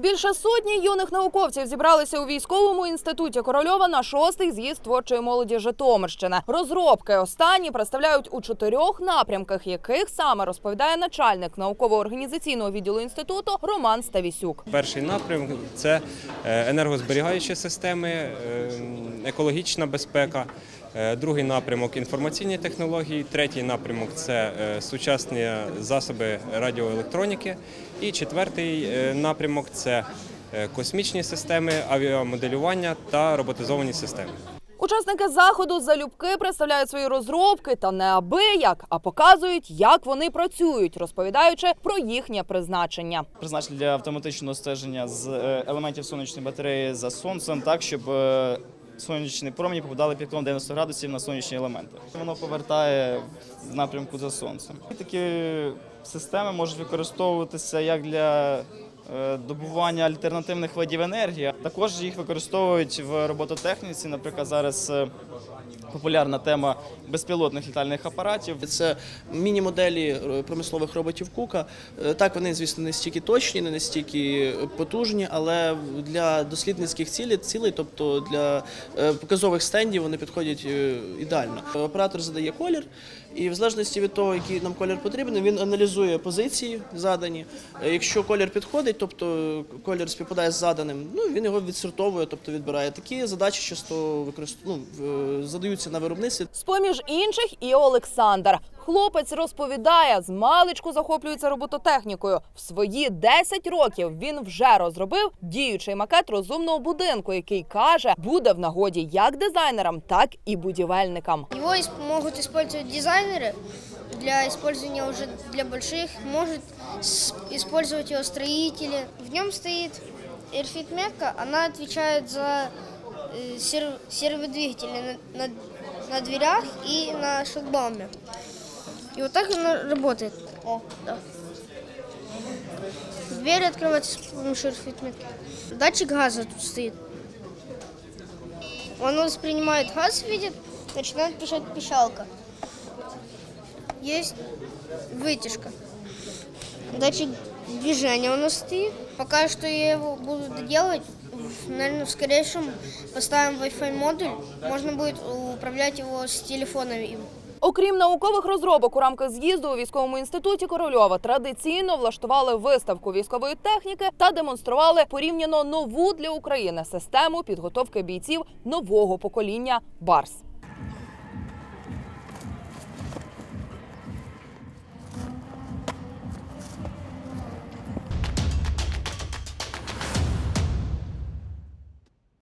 Більше сотні юних науковців зібралися у військовому інституті Корольова на шостий з'їзд творчої молоді Житомирщини. Розробки останні представляють у чотирьох напрямках, яких саме розповідає начальник науково-організаційного відділу інституту Роман Ставісюк. Перший напрямок це е, енергозберігаючі системи, е, екологічна безпека. Е, Другий напрямок інформаційні технології, третій напрямок це е, сучасні засоби радіоелектроніки. І четвертий е, напрямок це космічні системи, авіамоделювання та роботизовані системи. Учасники заходу залюбки представляють свої розробки та не абияк, а показують, як вони працюють, розповідаючи про їхнє призначення. призначені для автоматичного стеження з елементів сонячної батареї за сонцем, так щоб сонячні промені попадали під кутом 90 градусів на сонячні елементи. Воно повертає в напрямку за сонцем. Такі системи можуть використовуватися як для добування альтернативних видів енергії. Також їх використовують в робототехніці. Наприклад, зараз е, популярна тема безпілотних літальних апаратів. Це міні-моделі е, промислових роботів Кука. Е, Так, вони, звісно, не стільки точні, не настільки потужні, але для дослідницьких цілей, цілей, тобто для е, показових стендів, вони підходять е, ідеально. Оператор задає колір, і в залежності від того, який нам колір потрібен, він аналізує позиції задані. Е, Якщо колір підходить, тобто колір співпадає з заданим, ну він його відсортовує, тобто відбирає. Такі задачі часто використовують, ну, задаються на виробництві. З-поміж інших і Олександр. Хлопець розповідає, з маличку захоплюється робототехнікою. В свої 10 років він вже розробив діючий макет розумного будинку, який каже, буде в нагоді як дизайнерам, так і будівельникам. Его ис- могут использовать дизайнеры для использования уже для больших, может с- использовать его строители. В нем стоит Airfit метка, она отвечает за э, серводвигатели на, на, на дверях и на шлагбауме. И вот так она работает. О, да. Дверь открывается с помощью Airfit метки. Датчик газа тут стоит. Он воспринимает газ, видит, начинает пищать пищалка. Есть вытяжка. Датчик движения у нас стоит. Пока что я его буду доделывать. Наверное, в скорейшем поставим Wi-Fi модуль. Можно будет управлять его с телефона им. Окрім наукових розробок у рамках з'їзду у військовому інституті Корольова традиційно влаштували виставку військової техніки та демонстрували порівняно нову для України систему підготовки бійців нового покоління Барс.